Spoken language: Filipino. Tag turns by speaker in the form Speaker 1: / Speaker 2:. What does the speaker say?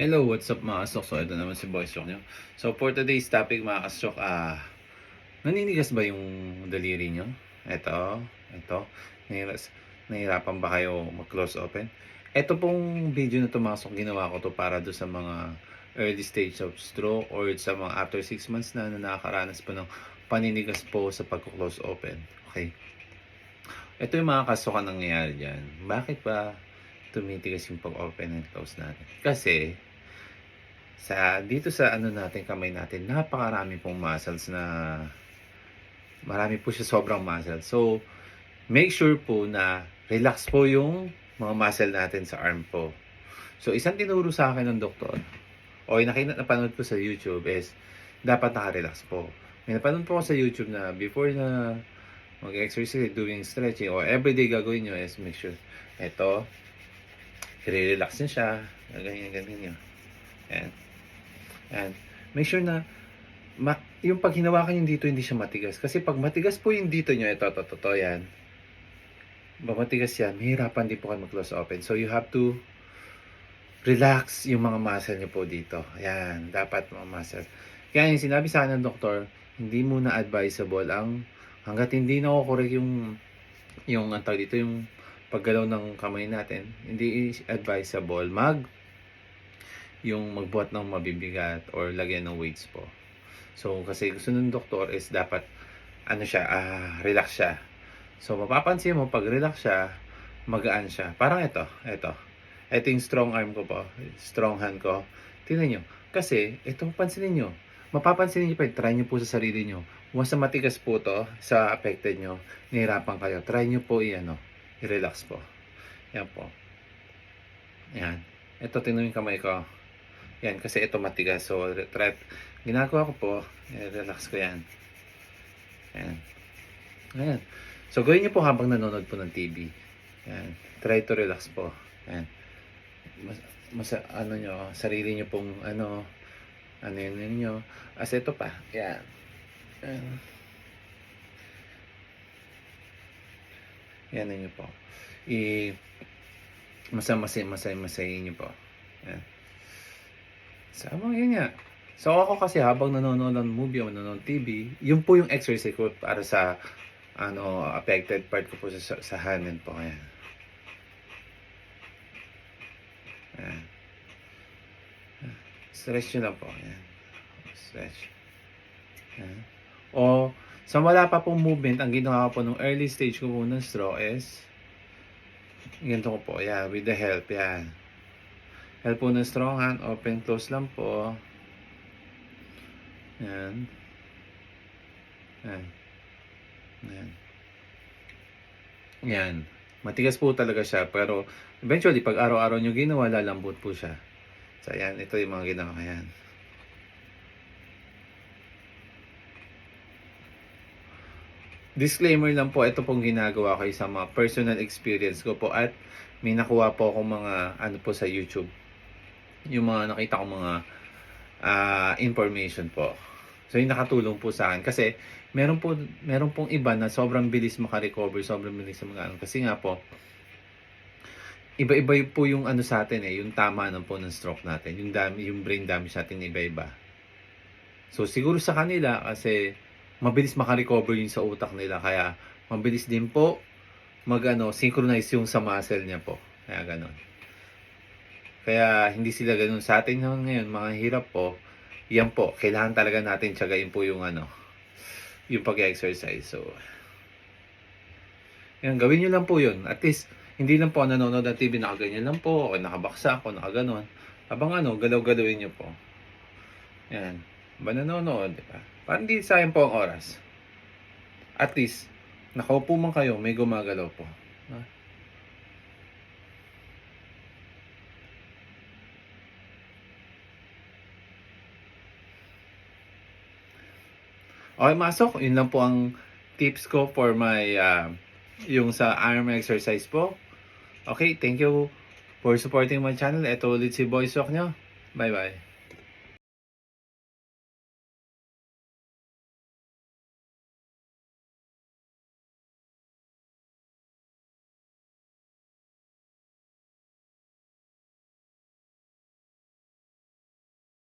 Speaker 1: Hello, what's up mga kasok? So, ito naman si Boy Sok nyo. So, for today's topic mga kasok, ah, naninigas ba yung daliri nyo? Ito, ito. Nahiras, nahirapan ba kayo mag-close open? Ito pong video na kasok, ginawa ko to para do sa mga early stage of stroke or sa mga after 6 months na, na nakakaranas po ng paninigas po sa pag-close open. Okay. Ito yung mga kasukan nangyayari dyan. Bakit ba tumitigas yung pag-open and close natin? Kasi, sa dito sa ano natin, kamay natin, napakarami pong muscles na marami po siya sobrang muscle. So, make sure po na relax po yung mga muscle natin sa arm po. So, isang tinuro sa akin ng doktor, o yung nakita napanood ko sa YouTube is, dapat naka-relax po. May napanood po ko sa YouTube na before na mag-exercise, doing stretching, or everyday gagawin nyo is make sure, eto, i-relax nyo siya, ganyan, ganyan nyo. Ayan. And make sure na ma- yung pag hinawakan yung dito, hindi siya matigas. Kasi pag matigas po yung dito nyo, ito, ito, ito, ito, yan. Pag matigas yan, mahirapan din po kayo mag-close open. So, you have to relax yung mga muscle nyo po dito. Ayan, dapat mga muscle. Kaya yung sinabi sa akin ng doktor, hindi muna advisable ang hanggat hindi na correct yung yung ang dito yung paggalaw ng kamay natin, hindi advisable mag yung magbuhat ng mabibigat or lagyan ng weights po. So, kasi gusto ng doktor is dapat ano siya, ah, relax siya. So, mapapansin mo, pag relax siya, magaan siya. Parang ito, ito. Ito yung strong arm ko po, strong hand ko. Tingnan nyo. Kasi, ito, pansinin nyo. Mapapansin nyo pa, try nyo po sa sarili nyo. Once na matigas po to sa affected nyo, nahirapan kayo, try nyo po i-ano, i-relax po. Yan po. Yan. Ito, tingnan yung kamay ko. Yan, kasi ito matigas. So, try, ginagawa ko po, i-relax ko yan. Yan. Ayan. So, gawin niyo po habang nanonood po ng TV. Yan. Try to relax po. Yan. Mas, mas ano nyo, sarili nyo pong, ano, ano yun ninyo. As ito pa. Yan. Yan. Yan ninyo po. I, masamasay, masay, masay nyo po. Yan. Sama yun nga. So ako kasi habang nanonood ng movie o nanonood TV, yun po yung exercise ko para sa ano affected part ko po sa, sa hand po. Ayan. Ayan. Stretch nyo lang po. Ayan. Stretch. Ayan. O sa wala pa pong movement, ang ginawa ko po nung early stage ko po ng stroke is ganito ko po. Yeah, with the help. Yan. Help po ng strong hand. Open, close lang po. Yan. Yan. Yan. Yan. Matigas po talaga siya. Pero eventually, pag araw-araw nyo ginawa, lalambot po siya. So, yan. Ito yung mga ginawa. Yan. Disclaimer lang po, ito pong ginagawa ko sa mga personal experience ko po at may nakuha po akong mga ano po sa YouTube. Yung mga nakita ko mga ah, information po. So yung nakatulong po sa akin kasi meron po meron pong iba na sobrang bilis makarecover, sobrang bilis magano kasi nga po iba-iba po yung ano sa atin eh, yung tama ng po ng stroke natin, yung dami, yung brain damage natin iba-iba. So siguro sa kanila kasi mabilis makarecover yun sa utak nila kaya mabilis din po magano synchronize yung sa muscle niya po. Kaya ganon. Kaya hindi sila ganun sa atin ngayon, mga hirap po. Yan po, kailangan talaga natin tiyagain po yung ano, yung pag-exercise. So, yan, gawin nyo lang po yun. At least, hindi lang po nanonood ng TV, nakaganyan lang po, o nakabaksa ako, nakaganon. Habang ano, galaw-galawin nyo po. Yan. Ba nanonood, di ba? Parang hindi sayang po ang oras. At least, nakaupo man kayo, may gumagalaw po. Okay, masok. Yun lang po ang tips ko for my, uh, yung sa arm exercise po. Okay, thank you for supporting my channel. Ito ulit si Boy Sok nyo. Bye-bye.